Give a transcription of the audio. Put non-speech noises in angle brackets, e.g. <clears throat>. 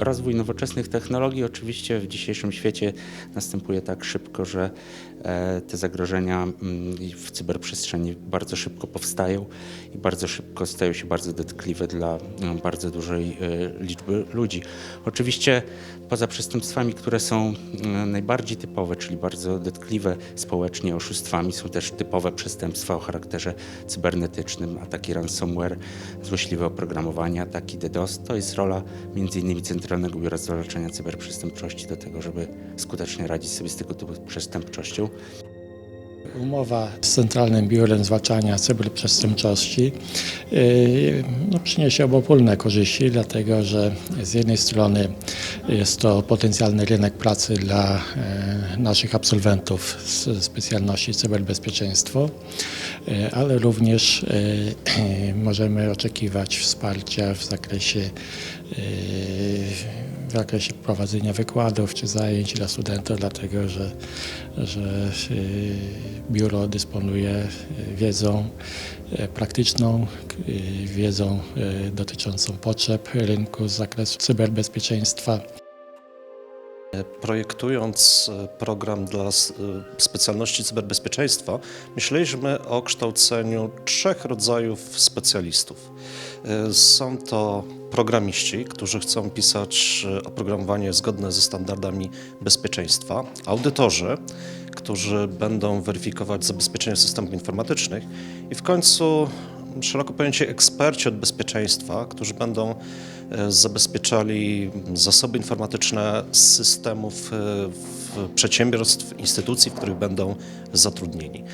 Rozwój nowoczesnych technologii oczywiście w dzisiejszym świecie następuje tak szybko, że e, te zagrożenia mm, w cyberprzestrzeni bardzo szybko powstają i bardzo szybko stają się bardzo dotkliwe dla no, bardzo dużej e, liczby ludzi. Oczywiście poza przestępstwami, które są mm, najbardziej typowe, czyli bardzo dotkliwe społecznie oszustwami, są też typowe przestępstwa o charakterze cybernetycznym, ataki ransomware, złośliwe oprogramowanie, ataki DDoS. To jest rola m.in. Centralnego Biura Zwalczania Cyberprzestępczości do tego, żeby skutecznie radzić sobie z tego typu przestępczością. Umowa z Centralnym Biurem Zwalczania Cyberprzestępczości yy, no, przyniesie obopólne korzyści, dlatego że z jednej strony jest to potencjalny rynek pracy dla e, naszych absolwentów z specjalności cyberbezpieczeństwo, ale również e, <clears throat> możemy oczekiwać wsparcia w zakresie w zakresie prowadzenia wykładów czy zajęć dla studentów, dlatego że, że biuro dysponuje wiedzą praktyczną, wiedzą dotyczącą potrzeb rynku z zakresu cyberbezpieczeństwa. Projektując e, program dla e, specjalności cyberbezpieczeństwa, myśleliśmy o kształceniu trzech rodzajów specjalistów. E, Są to programiści, którzy chcą pisać oprogramowanie zgodne ze standardami bezpieczeństwa, audytorzy, którzy będą weryfikować zabezpieczenie systemów informatycznych i w końcu szeroko pojęcie eksperci od bezpieczeństwa, którzy będą e, zabezpieczali zasoby informatyczne systemów e, przedsiębiorstw, instytucji, w których będą zatrudnieni.